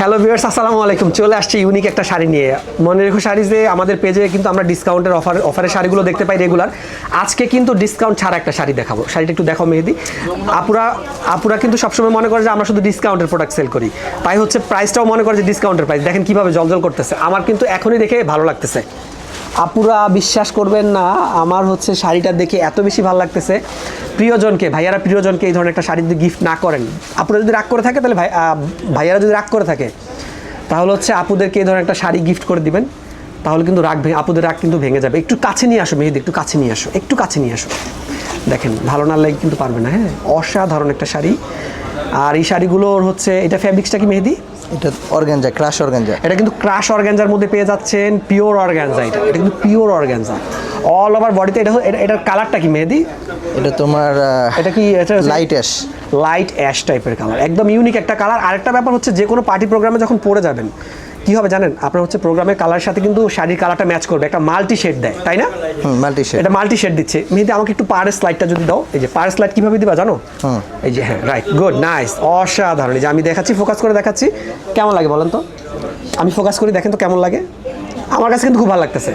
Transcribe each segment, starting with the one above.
Hello viewers আসসালামু আলাইকুম। চলে আসছি ইউনিক একটা শাড়ি নিয়ে। মনে রেখো শাড়ি যে আমাদের পেজে কিন্তু আমরা ডিসকাউন্টের অফার অফারের শাড়িগুলো দেখতে পাই রেগুলার আজকে কিন্তু ডিসকাউন্ট ছাড়া একটা শাড়ি দেখাবো। শাড়িটা একটু দেখো মেহেদি। আপুরা আপুরা কিন্তু সবসময় মনে করে যে আমরা শুধু ডিসকাউন্টের প্রোডাক্ট সেল করি। তাই হচ্ছে প্রাইসটাও মনে করে যে ডিসকাউন্টের প্রাইস দেখেন কীভাবে জলজল করতেছে। আমার কিন্তু এখনই দেখে ভালো লাগতেছে। আপুরা বিশ্বাস করবেন না, আমার হচ্ছে শাড়িটা দেখে এত বেশি ভালো লাগতেছে। প্রিয়জনকে, ভাইয়ারা প্রিয়জনকে এই ধরনের একটা শাড়ি যদি গিফট না করেন। আপনারা যদি রাগ করে থাকে তাহলে ভাই ভাইয়ারা যদি রাগ করে থাকে, তাহলে হচ্ছে আপুদেরকে এই ধরনের একটা শাড়ি গিফট করে দিবেন। তাহলে কিন্তু রাগ ভেঙে, আপুদের রাগ কিন্তু ভেঙে যাবে। একটু কাছে নিয়ে আসো মেহেদি, একটু কাছে নিয়ে আসো, একটু কাছে নিয়ে আসো। দেখেন, ভালো না লাগে কিন্তু পারবে না হ্যাঁ? অসাধারণ একটা শাড়ি। আর এই শাড়িগুলোর হচ্ছে এটা ফ্যাব্রিক্সটা কি মেহেদি? এটা অর্গানজা ক্রাশ অর্গানজা। এটা কিন্তু ক্রাশ অর্গ্যানজার মধ্যে পেয়ে যাচ্ছেন পিওর অর্গ্যানজা এটা। এটা কিন্তু পিওর অর্গ্যানজা অল ওভার বডিতে এটা এটা- এটার কালারটা কি মেহেদি? এটা তোমার এটা কি এটা লাইট অ্যাশ লাইট অ্যাশ টাইপের কালার একদম ইউনিক একটা কালার আরেকটা ব্যাপার হচ্ছে যে কোনো পার্টি প্রোগ্রামে যখন পরে যাবেন কি হবে জানেন? আপনার হচ্ছে প্রোগ্রামের কালারের সাথে কিন্তু শাড়ির কালারটা ম্যাচ করবে। একটা মাল্টি শেড দেয় তাই না? মাল্টি শেড এটা মাল্টি শেড দিচ্ছে। মেহেদি আমাকে একটু পাড়ের স্লাইডটা যদি দাও। এই যে পাড়ের স্লাইড কীভাবে দিবা জানো? এই যে হ্যাঁ রাইট গুড নাইস অসাধারণ। এই যে আমি দেখাচ্ছি ফোকাস করে দেখাচ্ছি। কেমন লাগে বলেন তো? আমি ফোকাস করি দেখেন তো কেমন লাগে। আমার কাছে কিন্তু খুব ভালো লাগতেছে।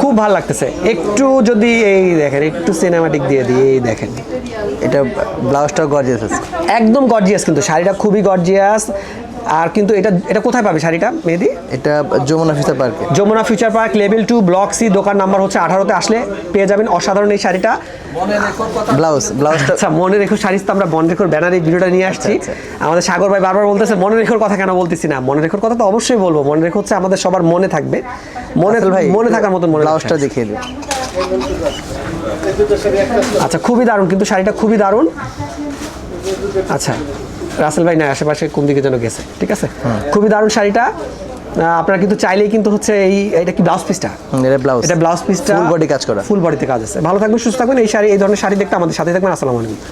খুব ভালো লাগতেছে। একটু যদি এই দেখেন একটু সিনেমাটিক দিয়ে দিই এই দেখেন। এটা ব্লাউজটাও গর্জিয়াস আছে। একদম গর্জিয়াস কিন্তু। শাড়িটা খুবই গর্জিয়াস আর কিন্তু এটা এটা কোথায় পাবে শাড়িটা মেহেদি? এটা যমুনা ফিউচার পার্কে। Jamuna future park level two block C দোকান নাম্বার হচ্ছে আঠারোতে আসলে পেয়ে যাবেন অসাধারণ এই শাড়িটা। ব্লাউজ ব্লাউজটা আচ্ছা মনে রেখো শাড়ি তো আমরা মনে রেখোর ব্যানারে ভিডিওটা নিয়ে আসছি। আচ্ছা, আমাদের সাগর ভাই বারবার বলতেছে মনে রেখোর কথা কেন বলতেছি না? মনে রেখোর কথা তো অবশ্যই বলব। মনে রেখো হচ্ছে আমাদের সবার মনে থাকবে। মনে ভাই মনে থাকার মতন মনে ব্লাউজটা দেখিয়ে দিই আচ্ছা খুবই দারুণ কিন্তু শাড়িটা খুবই দারুণ। আচ্ছা রাসেল ভাই না আশেপাশে কোন দিকে যেন গেছে ঠিক আছে? খুবই দারুণ শাড়িটা। আপনারা কিন্তু চাইলেই কিন্তু হচ্ছে এই এটা কি ব্লাউজ পিসটা এটা ব্লাউজ এটা ব্লাউজ পিসটা ফুল বডি কাজ করা। ফুল বডিতে কাজ আছে। ভালো থাকবেন সুস্থ থাকবেন। এই শাড়ি এই ধরনের শাড়ি দেখতে আমাদের সাথে থাকবেন। আসসালামু আলাইকুম।